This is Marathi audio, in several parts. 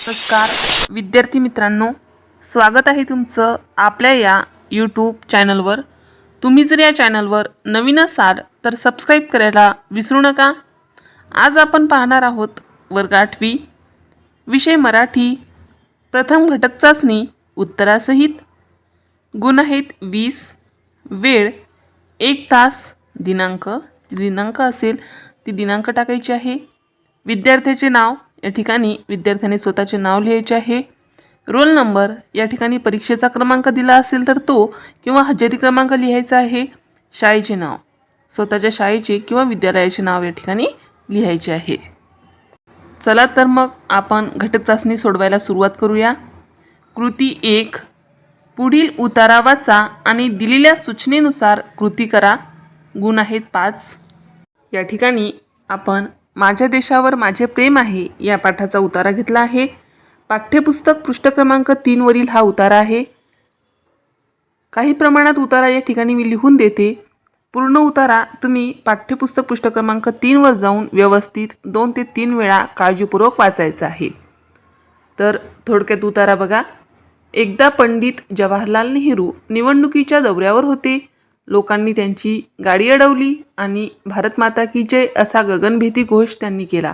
नमस्कार. विद्यार्थी मित्रांनो स्वागत आहे तुमचं आपल्या या यूट्यूब चॅनलवर तुम्ही जर या चॅनलवर नवीन असाल तर सबस्क्राईब करायला विसरू नका. आज आपण पाहणार आहोत वर्ग आठवी विषय मराठी प्रथम घटक चाचणी उत्तरासहित गुण आहेत वीस वेळ एक तास दिनांक दिनांक असेल ती दिनांक टाकायची आहे. विद्यार्थ्याचे नाव या ठिकाणी विद्यार्थ्याने स्वतःचे नाव लिहायचे आहे. रोल नंबर या ठिकाणी परीक्षेचा क्रमांक दिला असेल तर तो किंवा हजेरी क्रमांक लिहायचा आहे शाळेचे नाव स्वतःच्या शाळेचे किंवा विद्यालयाचे नाव या ठिकाणी लिहायचे आहे. चला तर मग आपण घटक चाचणी सोडवायला सुरुवात करूया. कृती एक पुढील उतारा वाचा आणि दिलेल्या सूचनेनुसार कृती करा. गुण आहेत पाच. या ठिकाणी आपण माझ्या देशावर माझे प्रेम आहे या पाठाचा उतारा घेतला आहे. पाठ्यपुस्तक पृष्ठ क्रमांक तीनवरील हा उतारा आहे. काही प्रमाणात उतारा या ठिकाणी मी लिहून देते. पूर्ण उतारा तुम्ही पाठ्यपुस्तक पृष्ठ क्रमांक तीनवर जाऊन व्यवस्थित दोन ते तीन वेळा काळजीपूर्वक वाचायचं आहे. तर थोडक्यात उतारा बघा. एकदा पंडित जवाहरलाल नेहरू निवडणुकीच्या दौऱ्यावर होते. लोकांनी त्यांची गाडी अडवली आणि भारत माता की जय असा गगनभेदी घोष त्यांनी केला.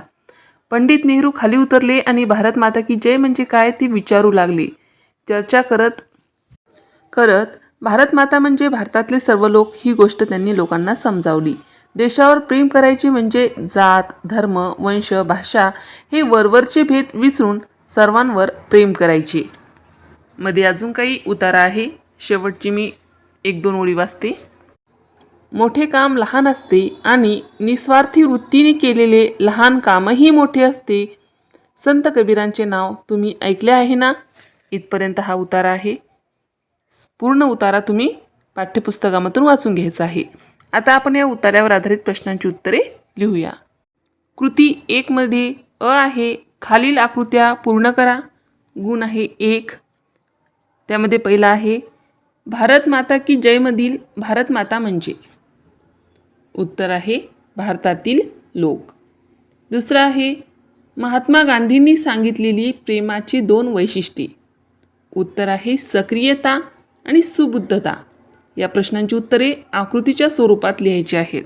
पंडित नेहरू खाली उतरले आणि भारत माता की जय म्हणजे काय ती विचारू लागले. चर्चा करत करत भारत माता म्हणजे भारतातले सर्व लोक ही गोष्ट त्यांनी लोकांना समजावली. देशावर प्रेम करायचे म्हणजे जात धर्म वंश भाषा हे वरवरचे भेद विसरून सर्वांवर प्रेम करायचे. मध्ये अजून काही उतारा आहे. शेवटची मी एक दोन ओळी वाचते. मोठे काम लहान असते आणि निस्वार्थी वृत्तीने केलेले लहान कामही मोठे असते. संत कबीरांचे नाव तुम्ही ऐकले आहे ना? इथपर्यंत हा उतारा आहे. पूर्ण उतारा तुम्ही पाठ्यपुस्तकामधून वाचून घ्यायचा आहे. आता आपण या उतार्यावर आधारित प्रश्नांची उत्तरे लिहूया. कृती एकमध्ये अ आहे खालील आकृत्या पूर्ण करा. गुण आहे एक. त्यामध्ये पहिला आहे भारत माता की जयमधील भारत माता म्हणजे? उत्तर आहे भारतातील लोक. दुसरं आहे महात्मा गांधींनी सांगितलेली प्रेमाची दोन वैशिष्ट्ये. उत्तर आहे सक्रियता आणि सुबुद्धता. या प्रश्नांची उत्तरे आकृतीच्या स्वरूपात लिहायची आहेत.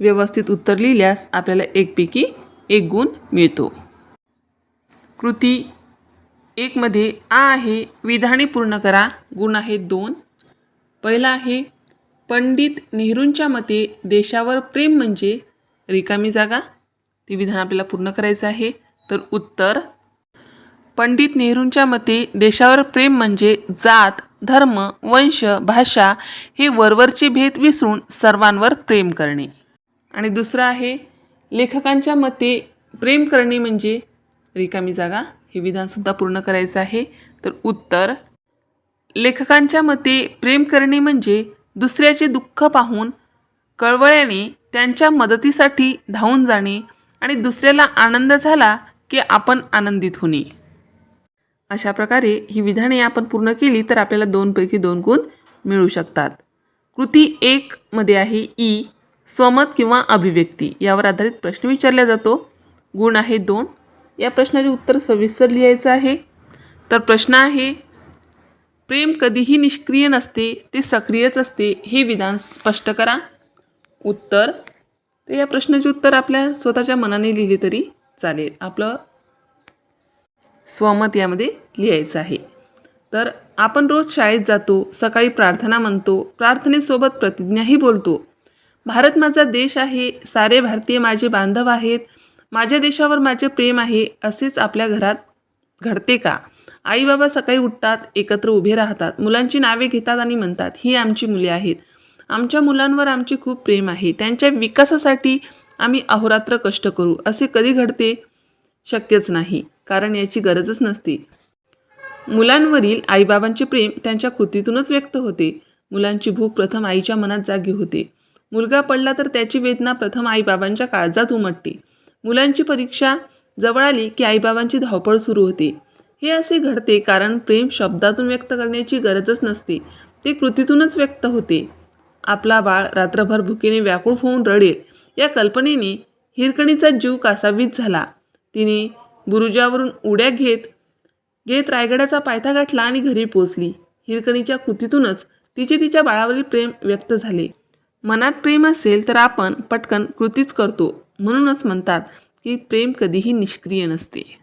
व्यवस्थित उत्तर लिहिल्यास आपल्याला एकपैकी एक गुण मिळतो. कृती एकमध्ये आ आहे विधाने पूर्ण करा गुण आहेत दोन. पहिला आहे पंडित नेहरूंच्या मते देशावर प्रेम म्हणजे रिकामी जागा. ते विधान आपल्याला पूर्ण करायचं आहे. तर उत्तर पंडित नेहरूंच्या मते देशावर प्रेम म्हणजे जात धर्म वंश भाषा हे वरवरचे भेद विसरून सर्वांवर प्रेम करणे. आणि दुसरं आहे लेखकांच्या मते प्रेम करणे म्हणजे रिकामी जागा. हे विधानसुद्धा पूर्ण करायचं आहे. तर उत्तर लेखकांच्या मते प्रेम करणे म्हणजे दुसऱ्याचे दुःख पाहून कळवळ्याने त्यांच्या मदतीसाठी धावून जाणे आणि दुसऱ्याला आनंद झाला की आपण आनंदित होणे. अशा प्रकारे ही विधाने आपण पूर्ण केली तर आपल्याला दोनपैकी दोन गुण मिळू शकतात. कृती एकमध्ये आहे ई स्वमत किंवा अभिव्यक्ती. यावर आधारित प्रश्न विचारला जातो. गुण आहे दोन या प्रश्नाचे उत्तर सविस्तर लिहायचं आहे. तर प्रश्न आहे प्रेम कधीही निष्क्रिय नसते ते सक्रियच असते हे विधान स्पष्ट करा. उत्तर. तर या प्रश्नाचे उत्तर आपल्या स्वतःच्या मनाने लिहिले तरी चालेल. आपलं स्वमत यामध्ये लिहायचं आहे. तर आपण रोज शाळेत जातो सकाळी प्रार्थना म्हणतो प्रार्थनेसोबत प्रतिज्ञाही बोलतो. भारत माझा देश आहे सारे भारतीय माझे बांधव आहेत माझ्या देशावर माझे प्रेम आहे असेच आपल्या घरात घडते का? आई बाबा सकाळी उठतात एकत्र उभे राहतात. मुलांची नावे घेतात आणि म्हणतात ही आमची मुले आहेत. आमच्या मुलांवर आमचे खूप प्रेम आहे. त्यांच्या विकासासाठी आम्ही अहोरात्र कष्ट करू. असे कधी घडते? शक्यच नाही. कारण याची गरजच नसते. मुलांवरील आईबाबांचे प्रेम त्यांच्या कृतीतूनच व्यक्त होते. मुलांची भूक प्रथम आईच्या मनात जागी होते. मुलगा पडला तर त्याची वेदना प्रथम आईबाबांच्या काळजात उमटते. मुलांची परीक्षा जवळ आली की आईबाबांची धावपळ सुरू होते. हे असे घडते कारण प्रेम शब्दातून व्यक्त करण्याची गरजच नसते. ते कृतीतूनच व्यक्त होते. आपला बाळ रात्रभर भुकेने व्याकुळ होऊन रडेल. या कल्पनेने हिरकणीचा जीव कासावीत झाला. तिने बुरुजावरून उड्या घेत घेत रायगडाचा पायथा गाठला आणि घरी पोचली. हिरकणीच्या कृतीतूनच तिचे तिच्या बाळावरील प्रेम व्यक्त झाले. मनात प्रेम असेल तर आपण पटकन कृतीच करतो. म्हणूनच म्हणतात की प्रेम कधीही निष्क्रिय नसते.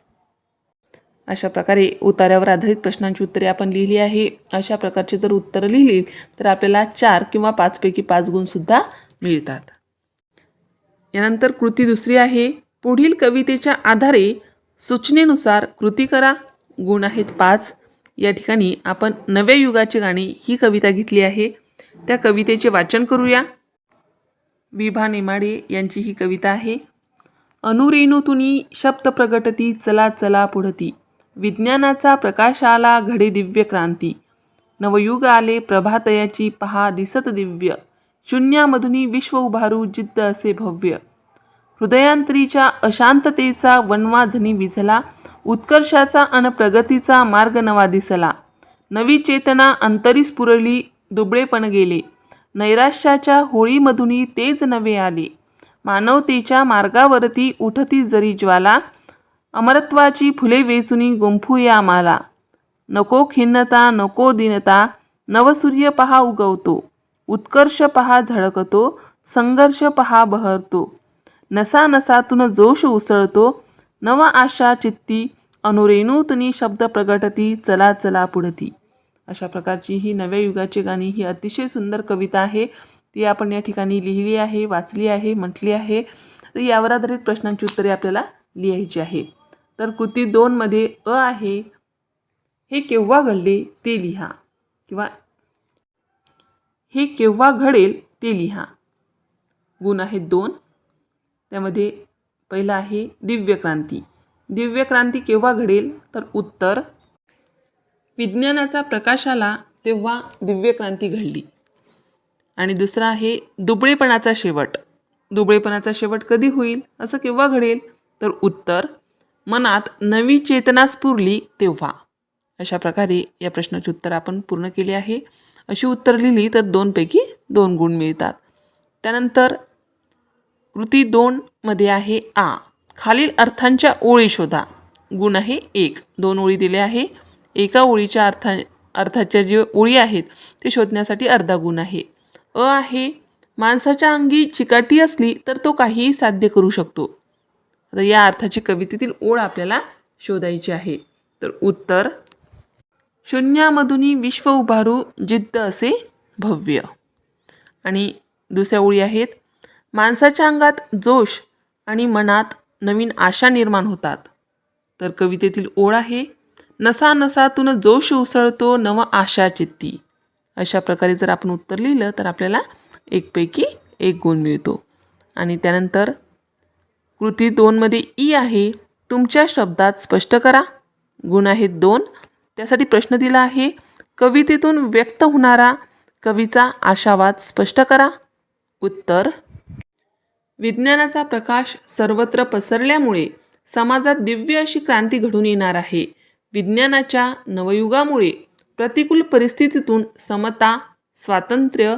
अशा प्रकारे उतार्यावर आधारित प्रश्नांची उत्तरे आपण लिहिली आहे. अशा प्रकारची जर उत्तरं लिहिली तर आपल्याला चार किंवा पाचपैकी पाच गुणसुद्धा मिळतात. यानंतर कृती दुसरी आहे. पुढील कवितेच्या आधारे सूचनेनुसार कृती करा. गुण आहेत पाच. या ठिकाणी आपण नव्या युगाची गाणी ही कविता घेतली आहे. त्या कवितेचे वाचन करूया. विभा नेमाडे यांची ही कविता आहे. अनुरेणुतुनी शब्द प्रगटती चला चला पुढती. विज्ञानाचा प्रकाश आला घडे दिव्य क्रांती. नवयुग आले प्रभातयाची पहा दिसत दिव्य. शून्यामधुनी विश्व उभारू जिद्द असे भव्य. हृदयांतरीच्या अशांततेचा वनवा झनी विझला उत्कर्षाचा अन प्रगतीचा मार्ग नवा दिसला. नवी चेतना अंतरी स्फुरली दुबळेपण गेले. नैराश्याच्या होळीमधूनही तेज नवे आले. मानवतेच्या मार्गावरती उठती जरी ज्वाला अमरत्वाची फुले वेचुनी गुंफूया माला. नको खिन्नता नको दिनता नवसूर्य पहा उगवतो. उत्कर्ष पहा झळकतो संघर्ष पहा बहरतो. नसा नसातून जोश उसळतो नव आशा चित्ती अनुरेणूतनी शब्द प्रगटती चला चला पुढती. अशा प्रकारची ही नव्या युगाची गाणी ही अतिशय सुंदर कविता आहे. ती आपण या ठिकाणी लिहिली आहे वाचली आहे म्हटली आहे. तर यावर आधारित प्रश्नांची उत्तरे आपल्याला लिहायची आहे तर कृती दोनमध्ये अ आहे. हे केव्हा घडले ते लिहा. किंवा हे केव्हा घडेल ते लिहा. गुण आहेत दोन. त्यामध्ये पहिला आहे दिव्य क्रांती दिव्य क्रांती केव्हा घडेल? तर उत्तर विज्ञानाचा प्रकाश आला तेव्हा दिव्यक्रांती घडली. आणि दुसरा आहे दुबळेपणाचा शेवट. दुबळेपणाचा शेवट कधी होईल असं केव्हा घडेल? तर उत्तर मनात नवी चेतना स्फुरली तेव्हा. अशा प्रकारे या प्रश्नाचे उत्तर आपण पूर्ण केले आहे. अशी उत्तर लिहिली तर दोनपैकी दोन गुण मिळतात. त्यानंतर कृती दोनमध्ये आहे आ. खालील अर्थांच्या ओळी शोधा. गुण आहे एक. दोन ओळी दिले आहे. एका ओळीच्या अर्था अर्थाच्या जे ओळी आहेत ते शोधण्यासाठी अर्धा गुण आहे. अ आहे माणसाच्या अंगी चिकाटी असली तर तो काहीही साध्य करू शकतो. आता या अर्थाची कवितेतील ओळ आपल्याला शोधायची आहे. तर उत्तर शून्यामधूनही विश्व उभारू जिद्द असे भव्य. आणि दुसऱ्या ओळी आहेत माणसाच्या अंगात जोश आणि मनात नवीन आशा निर्माण होतात. तर कवितेतील ओळ आहे नसा नसातून जोश उसळतो नव आशा चित्ती अशा प्रकारे जर आपण उत्तर लिहिलं तर आपल्याला एकपैकी एक गुण मिळतो. आणि त्यानंतर कृती दोनमध्ये ई आहे. तुमच्या शब्दात स्पष्ट करा. गुण आहेत दोन. त्यासाठी प्रश्न दिला आहे. कवितेतून व्यक्त होणारा कवीचा आशावाद स्पष्ट करा. उत्तर. विज्ञानाचा प्रकाश सर्वत्र पसरल्यामुळे समाजात दिव्य अशी क्रांती घडून येणार आहे. विज्ञानाच्या नवयुगामुळे प्रतिकूल परिस्थितीतून समता स्वातंत्र्य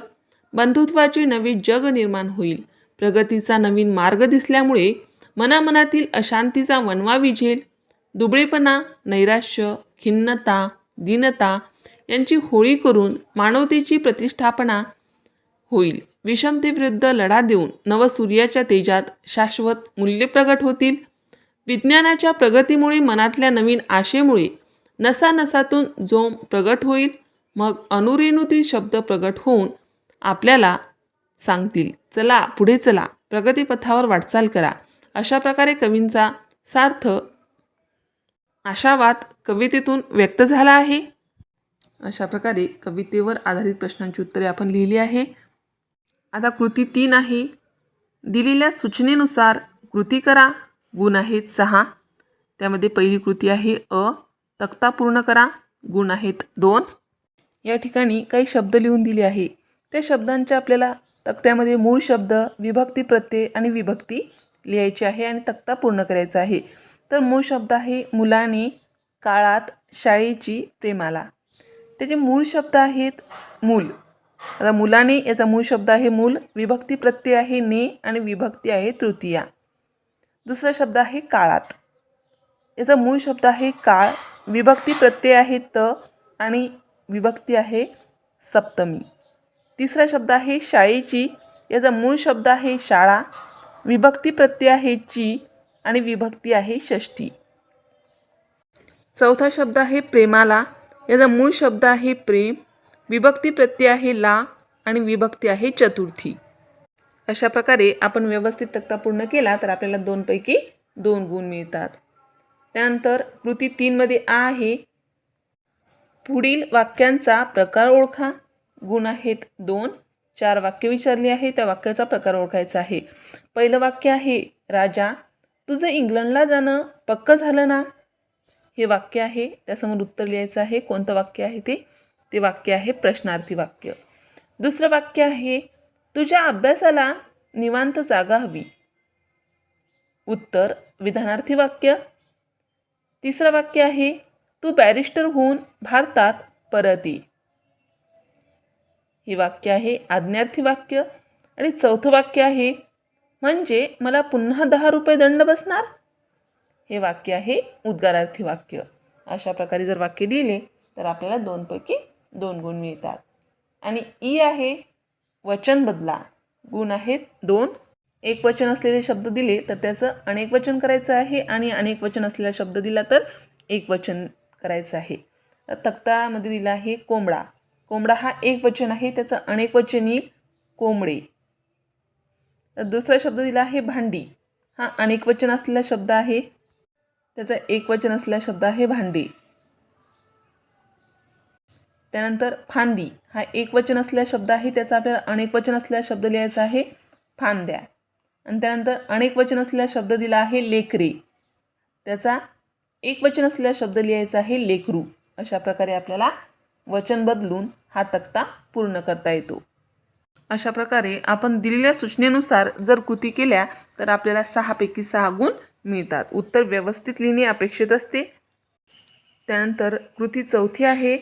बंधुत्वाचे नवे जग निर्माण होईल. प्रगतीचा नवीन मार्ग दिसल्यामुळे मनामनातील अशांतीचा वनवा विझेल दुबळेपणा नैराश्य खिन्नता दीनता यांची होळी करून मानवतेची प्रतिष्ठापना होईल. विषमतेविरुद्ध लढा देऊन नवसूर्याच्या तेजात शाश्वत मूल्य प्रगट होतील. विज्ञानाच्या प्रगतीमुळे मनातल्या नवीन आशेमुळे नसानसातून जोम प्रगट होईल. मग अनुरेणूतील शब्द प्रगट होऊन आपल्याला सांगतील चला पुढे चला प्रगतीपथावर वाटचाल करा. अशा प्रकारे कवींचा सार्थ आशावाद कवितेतून व्यक्त झाला आहे. अशा प्रकारे कवितेवर आधारित प्रश्नांची उत्तरे आपण लिहिली आहे. आता कृती तीन आहे. दिलेल्या सूचनेनुसार कृती करा. गुण आहेत सहा. त्यामध्ये पहिली कृती आहे अ. तक्ता पूर्ण करा. गुण आहेत दोन. या ठिकाणी काही शब्द लिहून दिले आहे. त्या शब्दांच्या आपल्याला तक्त्यामध्ये मूळ शब्द विभक्ती प्रत्यय आणि विभक्ती लिहायची आहे आणि तक्ता पूर्ण करायचा आहे. तर मूळ शब्द आहे मुलाने काळात शाळेची प्रेमाला. त्याचे मूळ शब्द आहेत मूल. आता मुलाने याचा मूळ शब्द आहे मूल. विभक्ती प्रत्यय आहे ने आणि विभक्ती आहे तृतीया. दुसरा शब्द आहे काळात. याचा मूळ शब्द आहे काळ. विभक्ती प्रत्यय आहे त आणि विभक्ती आहे सप्तमी. तिसरा शब्द आहे शाळेची. याचा मूळ शब्द आहे शाळा. विभक्ती प्रत्यय आहे ची आणि विभक्ती आहे षष्टी चौथा शब्द आहे प्रेमाला. याचा मूळ शब्द आहे प्रेम. विभक्ती प्रत्यय आहे ला आणि विभक्ती आहे चतुर्थी. अशा प्रकारे आपण व्यवस्थित तक्ता पूर्ण केला तर आपल्याला दोनपैकी दोन गुण मिळतात. त्यानंतर कृती तीनमध्ये आ आहे. पुढील वाक्यांचा प्रकार ओळखा. गुण आहेत दोन. चार वाक्य विचारली आहे. त्या वाक्याचा प्रकार ओळखायचा आहे. पहिलं वाक्य आहे राजा तुझं इंग्लंडला जाणं पक्क झालं ना? हे वाक्य आहे. त्यासमोर उत्तर लिहायचं आहे. कोणतं वाक्य आहे ते? ते वाक्य आहे प्रश्नार्थी वाक्य. दुसरं वाक्य आहे तुझ्या अभ्यासाला निवांत जागा हवी. उत्तर विधानार्थी वाक्य. तिसरं वाक्य आहे तू बॅरिस्टर होऊन भारतात परत. ये हे वाक्य आहे आज्ञार्थी वाक्य. आणि चौथं वाक्य आहे म्हणजे मला पुन्हा दहा रुपये दंड बसणार? हे वाक्य आहे उद्गारार्थी वाक्य. अशा प्रकारे जर वाक्य दिले तर आपल्याला दोनपैकी दोन गुण मिळतात. आणि ई आहे वचन बदला. गुण आहेत दोन. एक वचन असलेले शब्द दिले तर त्याचं अनेक वचन करायचं आहे आणि अनेक वचन असलेला शब्द दिला तर एक वचन करायचं आहे. तक्तामध्ये दिला आहे कोंबडा. कोंबडा हा एक वचन आहे त्याचं अनेक वचन येईल कोंबडे. तर दुसरा शब्द दिला आहे भांडी. हा अनेक वचन असलेला शब्द आहे. त्याचा एक वचन असलेला शब्द आहे भांडी. त्यानंतर फांदी. हा एकवचन असल्या असलेला शब्द आहे त्याचा आपल्याला अनेक वचन असलेला शब्द लिहायचा आहे. फांद्या. आणि त्यानंतर अनेक वचन असलेला शब्द दिला आहे लेकरे. त्याचा एकवचन असल्या असलेला शब्द लिहायचा आहे लेकरू. अशा प्रकारे आपल्याला वचन बदलून हा तक्ता पूर्ण करता येतो. अशा प्रकारे आपण दिलेल्या सूचनेनुसार जर कृती केल्या तर आपल्याला सहापैकी सहा गुण मिळतात. उत्तर व्यवस्थित लिहिणे अपेक्षित असते. त्यानंतर कृती चौथी आहे.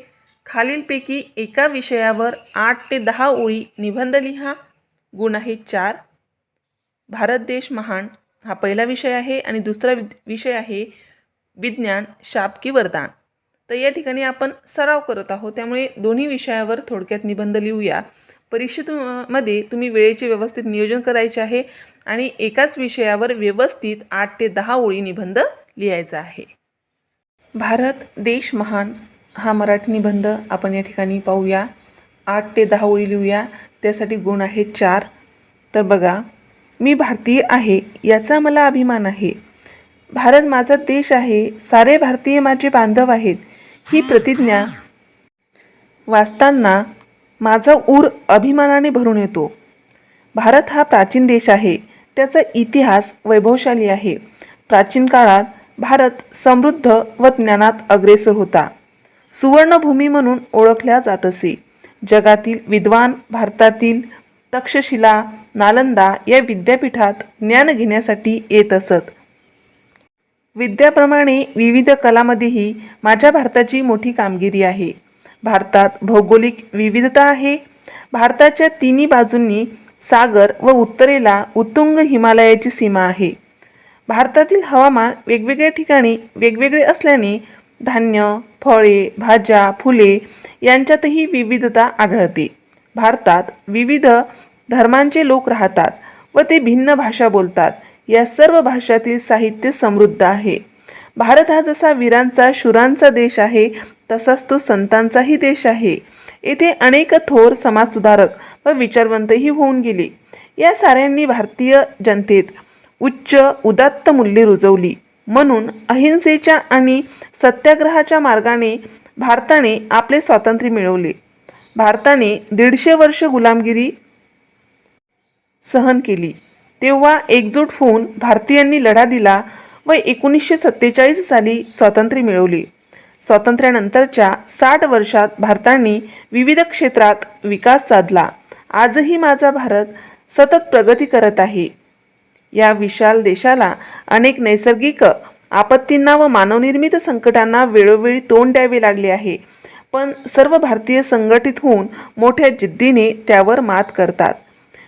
खालीलपैकी एका विषयावर आठ ते दहा ओळी निबंध लिहा. गुण आहे चार. भारत देश महान. हा पहिला विषय आहे आणि दुसरा विषय आहे विज्ञान शाप की वरदान. तर या ठिकाणी आपण सराव करत आहोत. त्यामुळे दोन्ही विषयावर थोडक्यात निबंध लिहूया. परीक्षेतूमध्ये तुम्ही वेळेचे व्यवस्थित नियोजन करायचे आहे आणि एकाच विषयावर व्यवस्थित आठ ते दहा ओळी निबंध लिहायचा आहे. भारत देश महान. हा मराठी निबंध आपण या ठिकाणी पाहूया. आठ ते दहा ओळी लिहूया. त्यासाठी गुण आहेत चार. तर बघा मी भारतीय आहे याचा मला अभिमान आहे. भारत माझा देश आहे सारे भारतीय माझे बांधव आहेत. ही प्रतिज्ञा वाचताना माझा ऊर अभिमानाने भरून येतो. भारत हा प्राचीन देश आहे. त्याचा इतिहास वैभवशाली आहे. प्राचीन काळात भारत समृद्ध व ज्ञानात अग्रेसर होता. सुवर्णभूमी म्हणून ओळखल्या जात असे. जगातील विद्वान भारतातील तक्षशिला नालंदा या विद्यापीठात ज्ञान घेण्यासाठी येत असत. विद्याप्रमाणे विविध कलामध्येही माझ्या भारताची मोठी कामगिरी आहे. भारतात भौगोलिक विविधता आहे. भारताच्या तिन्ही बाजूंनी सागर व उत्तरेला उत्तुंग हिमालयाची सीमा आहे. भारतातील हवामान वेगवेगळ्या ठिकाणी वेगवेगळे असल्याने धान्य फळे भाज्या फुले यांच्यातही विविधता आढळते. भारतात विविध धर्मांचे लोक राहतात व ते भिन्न भाषा बोलतात. या सर्व भाषातील साहित्य समृद्ध आहे. भारत हा जसा वीरांचा शुरांचा देश आहे तसाच तो संतांचाही देश आहे. येथे अनेक थोर समाजसुधारक व विचारवंतही होऊन गेले. या साऱ्यांनी भारतीय जनतेत उच्च उदात्त मूल्ये रुजवली. म्हणून अहिंसेच्या आणि सत्याग्रहाच्या मार्गाने भारताने आपले स्वातंत्र्य मिळवले. भारताने दीडशे वर्ष गुलामगिरी सहन केली. तेव्हा एकजूट होऊन भारतीयांनी लढा दिला व एकोणीसशे सत्तेचाळीस साली स्वातंत्र्य मिळवले. स्वातंत्र्यानंतरच्या साठ वर्षात भारताने विविध क्षेत्रात विकास साधला. आजही माझा भारत सतत प्रगती करत आहे. या विशाल देशाला अनेक नैसर्गिक आपत्तींना व मानवनिर्मित संकटांना वेळोवेळी तोंड द्यावे लागले आहे. पण सर्व भारतीय संघटित होऊन मोठ्या जिद्दीने त्यावर मात करतात.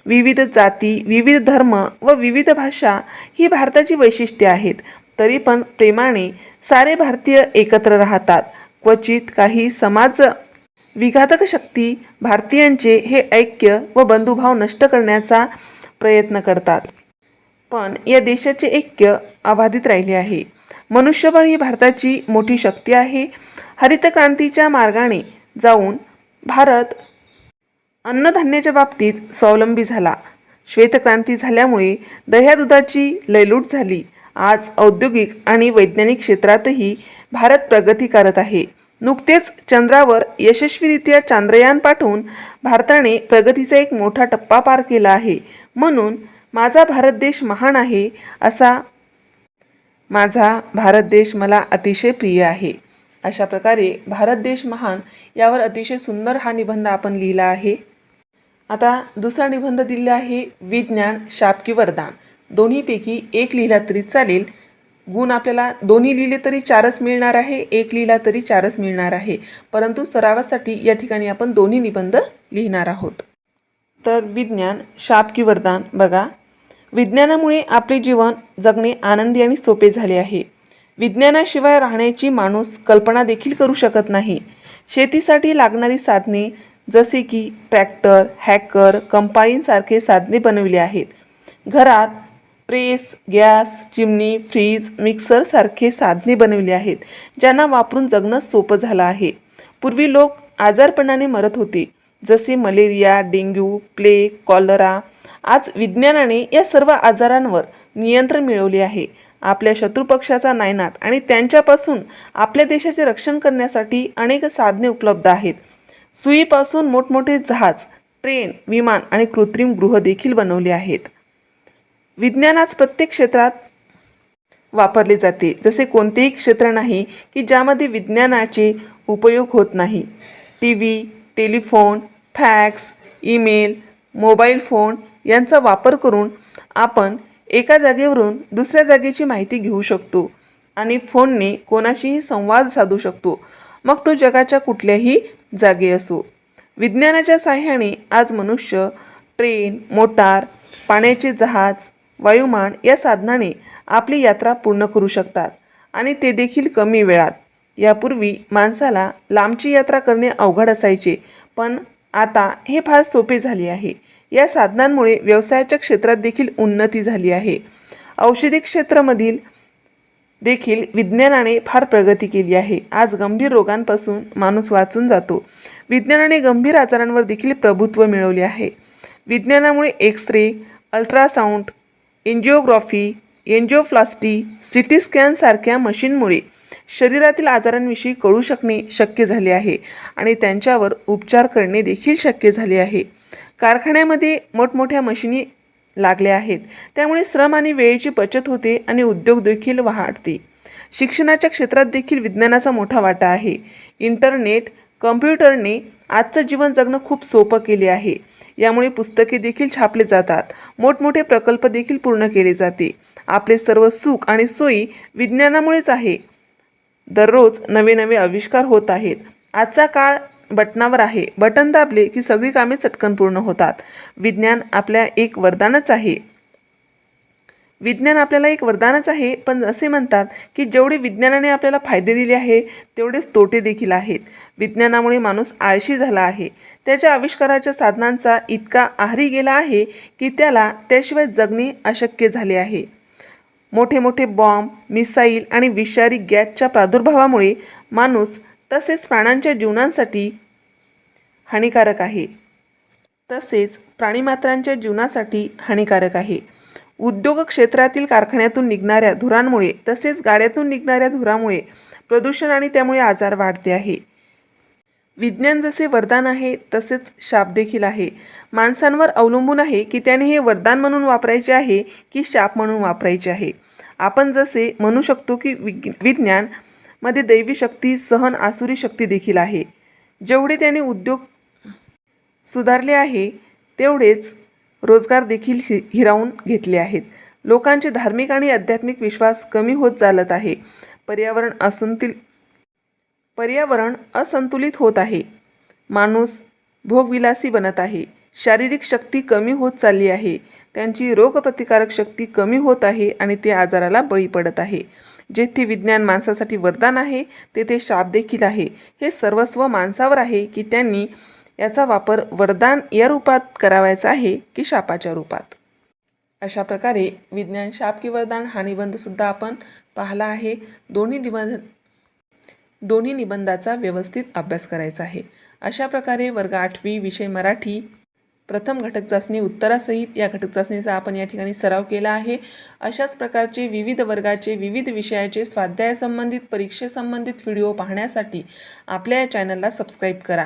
विविध जाती विविध धर्म व विविध भाषा ही भारताची वैशिष्ट्ये आहेत. तरी पण प्रेमाने सारे भारतीय एकत्र राहतात. क्वचित काही समाज विघातक शक्ती भारतीयांचे हे ऐक्य व बंधुभाव नष्ट करण्याचा प्रयत्न करतात. पण या देशाचे ऐक्य अबाधित राहिले आहे. मनुष्यबळ ही भारताची मोठी शक्ती आहे. हरित क्रांतीच्या मार्गाने जाऊन भारत अन्नधान्याच्या बाबतीत स्वावलंबी झाला. श्वेतक्रांती झाल्यामुळे दह्या दुधाची लयलूट झाली. आज औद्योगिक आणि वैज्ञानिक क्षेत्रातही भारत प्रगती करत आहे. नुकतेच चंद्रावर यशस्वीरित्या चांद्रयान पाठवून भारताने प्रगतीचा एक मोठा टप्पा पार केला आहे. म्हणून माझा भारत देश महान आहे असा माझा भारत देश मला अतिशय प्रिय आहे. अशा प्रकारे भारत देश महान यावर अतिशय सुंदर हा निबंध आपण लिहिला आहे. आता दुसरा निबंध दिलेला आहे विज्ञान शाप की वरदान. दोन्हीपैकी एक लिहिला तरी चालेल. गुण आपल्याला दोन्ही लिहिले तरी चारच मिळणार आहे एक लिहिला तरी चारच मिळणार आहे. परंतु सरावासाठी या ठिकाणी आपण दोन्ही निबंध लिहिणार आहोत. तर विज्ञान शाप की वरदान बघा. विज्ञानामुळे आपले जीवन जगणे आनंदी आणि सोपे झाले आहे. विज्ञानाशिवाय राहण्याची माणूस कल्पना देखील करू शकत नाही. शेतीसाठी लागणारी साधने जसे की ट्रॅक्टर हॅकर कंपाईनसारखे साधने बनविली आहेत. घरात प्रेस गॅस चिमणी फ्रीज मिक्सरसारखे साधने बनविली आहेत ज्यांना वापरून जगणं सोपं झालं आहे. पूर्वी लोक आजारपणाने मरत होते जसे मलेरिया डेंग्यू प्लेग कॉलरा आज विज्ञानाने या सर्व आजारांवर नियंत्रण मिळवले आहे. आपल्या शत्रुपक्षाचा नायनाट आणि त्यांच्यापासून आपल्या देशाचे रक्षण करण्यासाठी अनेक साधने उपलब्ध आहेत. सुईपासून मोठमोठे जहाज ट्रेन विमान आणि कृत्रिम गृह देखील बनवले आहेत. विज्ञान आज प्रत्येक क्षेत्रात वापरले जाते. जसे कोणतेही क्षेत्र नाही की ज्यामध्ये विज्ञानाचे उपयोग होत नाही. T V telephone fax email mobile phone यांचा वापर करून आपण एका जागेवरून दुसऱ्या जागेची माहिती घेऊ शकतो आणि फोनने कोणाशीही संवाद साधू शकतो. मग तो जगाच्या कुठल्याही जागे असो. विज्ञानाच्या साह्याने आज मनुष्य ट्रेन मोटार पाण्याचे जहाज वायुमान या साधनाने आपली यात्रा पूर्ण करू शकतात आणि ते देखील कमी वेळात. यापूर्वी माणसाला लांबची यात्रा करणे अवघड असायचे पण आता हे फार सोपे झाले आहे. या साधनांमुळे व्यवसायाच्या क्षेत्रात देखील उन्नती झाली आहे. औषधी क्षेत्रामधील देखील विज्ञानाने फार प्रगती केली आहे. आज गंभीर रोगांपासून माणूस वाचून जातो. विज्ञानाने गंभीर आजारांवर देखील प्रभुत्व मिळवले आहे. विज्ञानामुळे X ray ultrasound angiography angioplasty C T स्कॅनसारख्या मशीनमुळे शरीरातील आजारांविषयी कळू शकणे शक्य झाले आहे आणि त्यांच्यावर उपचार करणे देखील शक्य झाले आहे. कारखान्यामध्ये मोठमोठ्या मशिनी लागल्या आहेत. त्यामुळे श्रम आणि वेळेची बचत होते आणि उद्योग देखील वाढते. शिक्षणाच्या क्षेत्रात देखील विज्ञानाचा मोठा वाटा आहे. इंटरनेट कम्प्युटरने आजचं जीवन जगणं खूप सोपं केले आहे. यामुळे पुस्तके देखील छापले जातात. मोठमोठे प्रकल्प देखील पूर्ण केले जाते. आपले सर्व सुख आणि सोयी विज्ञानामुळेच आहे. दररोज नवे नवे आविष्कार होत आहेत. आजचा काळ बटनावर आहे. बटन दाबले की सगळी कामे चटकन पूर्ण होतात. विज्ञान आपल्या एक वरदानच आहे. विज्ञान आपल्याला एक वरदानच आहे पण असे म्हणतात की जेवढे विज्ञानाने आपल्याला फायदे दिले आहे तेवढेच तोटे देखील आहेत. विज्ञानामुळे माणूस आळशी झाला आहे. त्याच्या आविष्काराच्या साधनांचा इतका आहारी गेला आहे की त्याला त्याशिवाय जगणे अशक्य झाले आहे. मोठे मोठे बॉम्ब मिसाईल आणि विषारी गॅसच्या प्रादुर्भावामुळे माणूस तसेच प्राण्यांच्या जीवनांसाठी हानिकारक आहे. तसेच प्राणीमात्रांच्या जीवनासाठी हानिकारक आहे. उद्योग क्षेत्रातील कारखान्यातून निघणाऱ्या धुरांमुळे तसेच गाड्यातून निघणाऱ्या धुरामुळे प्रदूषण आणि त्यामुळे आजार वाढते आहे. विज्ञान जसे वरदान आहे तसेच शाप देखील आहे. माणसांवर अवलंबून आहे की त्याने हे वरदान म्हणून वापरायचे आहे की शाप म्हणून वापरायचे आहे. आपण जसे म्हणू शकतो की विज्ञ विज्ञानमध्ये दैवी शक्ती सहन आसुरी शक्ती देखील आहे. जेवढे त्याने उद्योग सुधारले आहे तेवढेच रोजगार देखील हि हिरावून घेतले आहेत. लोकांचे धार्मिक आणि आध्यात्मिक विश्वास कमी होत चालत आहे. पर्यावरण असूनतील पर्यावरण असंतुलित होत आहे. माणूस भोगविलासी बनत आहे. शारीरिक शक्ती कमी होत चालली आहे. त्यांची रोगप्रतिकारक शक्ती कमी होत आहे आणि ते आजाराला बळी पडत आहे. जेथे विज्ञान माणसासाठी वरदान आहे तेथे शाप देखील आहे. हे सर्वस्व माणसावर आहे की त्यांनी याचा वापर वरदान या रूपात करावायचा आहे की शापाच्या रूपात? अशा प्रकारे विज्ञान शाप की वरदान हा निबंधसुद्धा आपण पाहिला आहे. दोन्ही निबंध दोन्ही निबंधाचा व्यवस्थित अभ्यास करायचा आहे. अशा प्रकारे वर्ग आठवी विषय मराठी प्रथम घटक चाचणी उत्तरासहित या घटक चाचणीचा आपण या ठिकाणी सराव केला आहे. अशाच प्रकारचे विविध वर्गाचे विविध विषयाचे स्वाध्यायासंबंधित परीक्षेसंबंधित व्हिडिओ पाहण्यासाठी आपल्या या चॅनलला सबस्क्राईब करा.